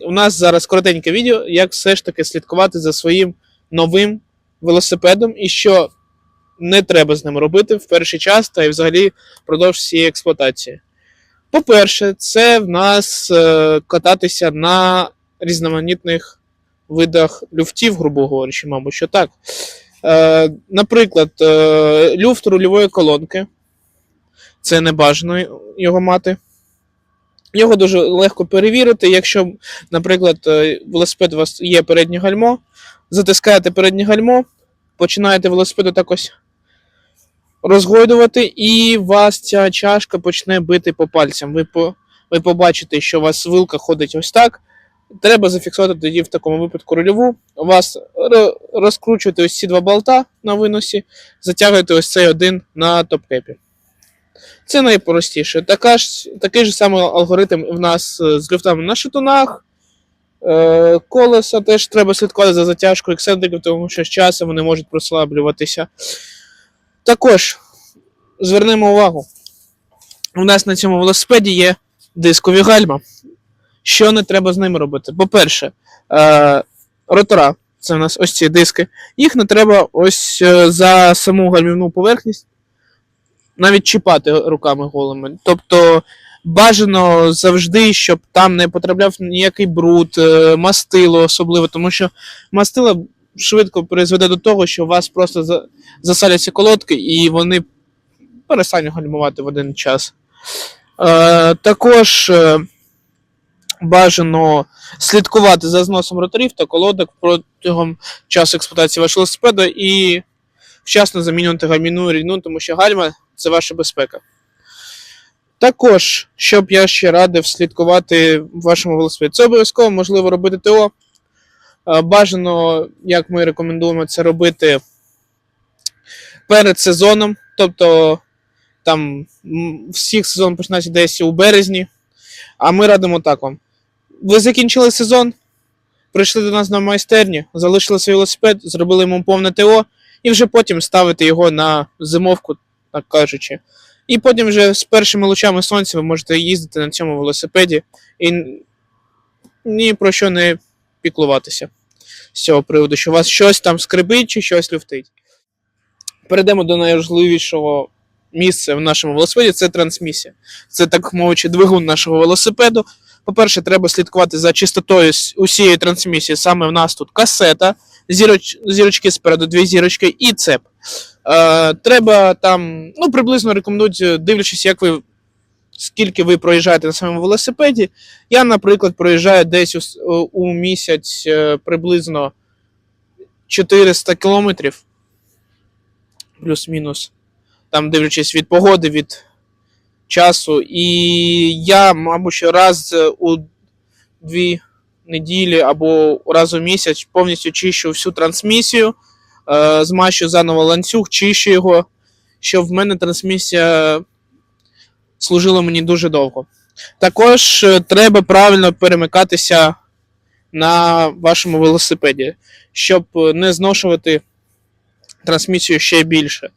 У нас зараз коротеньке відео, як все ж таки слідкувати за своїм новим велосипедом і що не треба з ним робити в перший час та й взагалі впродовж всієї експлуатації. По-перше, це в нас е, кататися на різноманітних видах люфтів, грубо говорячи, мабуть, що так. Е, наприклад, е, люфт рульової колонки. Це не бажано його мати. Його дуже легко перевірити, якщо, наприклад, е, велосипед у вас є переднє гальмо, затискаєте переднє гальмо, починаєте велосипед так ось розгойдувати, і вас ця чашка почне бити по пальцям. Ви, по, ви побачите, що у вас вилка ходить ось так. Треба зафіксувати тоді в такому випадку рульову. У вас розкручуєте ось ці два болта на виносі, затягуєте ось цей один на топ-кепі. Це найпростіше. Така ж, такий же самий алгоритм в нас е, з люфтами на шатунах. Е, колеса теж треба слідкувати за затяжкою ексцентриків, тому що з часом вони можуть прослаблюватися. Також звернемо увагу. У нас на цьому велосипеді є дискові гальма. Що не треба з ними робити? По-перше, е, ротора, це у нас ось ці диски, їх не треба ось е, за саму гальмівну поверхність навіть чіпати руками голими. Тобто бажано завжди, щоб там не потрапляв ніякий бруд, е, мастило особливо, тому що мастило швидко призведе до того, що у вас просто за- засаляться колодки і вони перестануть гальмувати в один час. Е, також е, бажано слідкувати за зносом роторів та колодок протягом часу експлуатації вашого велосипеда і вчасно замінювати гальмівну рідину, тому що гальма це ваша безпека. Також, щоб я ще радив слідкувати вашому велосипеді, це обов'язково можливо робити ТО. Е, Бажано, як ми рекомендуємо це робити перед сезоном. Тобто там всіх сезон починається десь у березні. А ми радимо так вам. Ви закінчили сезон, прийшли до нас на майстерні, залишили свій велосипед, зробили йому повне ТО, і вже потім ставити його на зимовку, так кажучи. І потім вже з першими лучами сонця ви можете їздити на цьому велосипеді і ні про що не піклуватися з цього приводу, що у вас щось там скрипить чи щось люфтить. Перейдемо до найважливішого місця в нашому велосипеді це трансмісія. Це так мовичи двигун нашого велосипеду. По-перше, треба слідкувати за чистотою усієї трансмісії. Саме в нас тут касета, зіроч, зірочки спереду, дві зірочки і цеп. Е, треба там, ну, приблизно рекомендують, е, дивлячись, як ви. Скільки ви проїжджаєте на своєму велосипеді. Я, наприклад, проїжджаю десь у, у місяць е, приблизно 400 кілометрів, плюс-мінус. Там, дивлячись від погоди, від часу. І я, мабуть, раз е, у дві неділі або раз у місяць повністю чищу всю трансмісію, е, змащу заново ланцюг, чищу його, щоб в мене трансмісія служила мені дуже довго. Також е, треба правильно перемикатися на вашому велосипеді, щоб е, не зношувати трансмісію ще більше.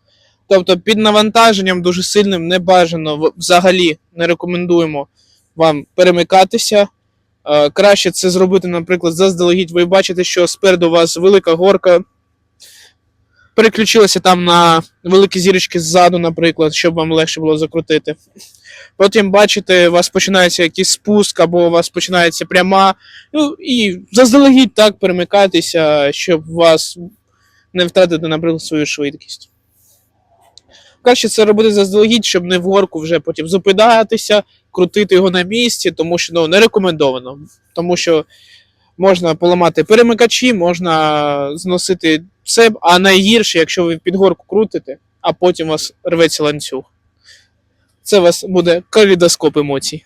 Тобто під навантаженням дуже сильним не бажано взагалі не рекомендуємо вам перемикатися. Е, Краще це зробити, наприклад, заздалегідь. Ви бачите, що спереду у вас велика горка. Переключилися там на великі зірочки ззаду, наприклад, щоб вам легше було закрутити. Потім бачите, у вас починається якийсь спуск, або у вас починається пряма. Ну і заздалегідь так перемикайтеся, щоб вас не втратити, наприклад, свою швидкість. Краще це робити заздалегідь, щоб не в горку вже потім зупинятися, крутити його на місці, тому що ну, не рекомендовано. Тому що можна поламати перемикачі, можна зносити все, а найгірше, якщо ви під горку крутите, а потім вас рветься ланцюг. Це у вас буде калейдоскоп емоцій.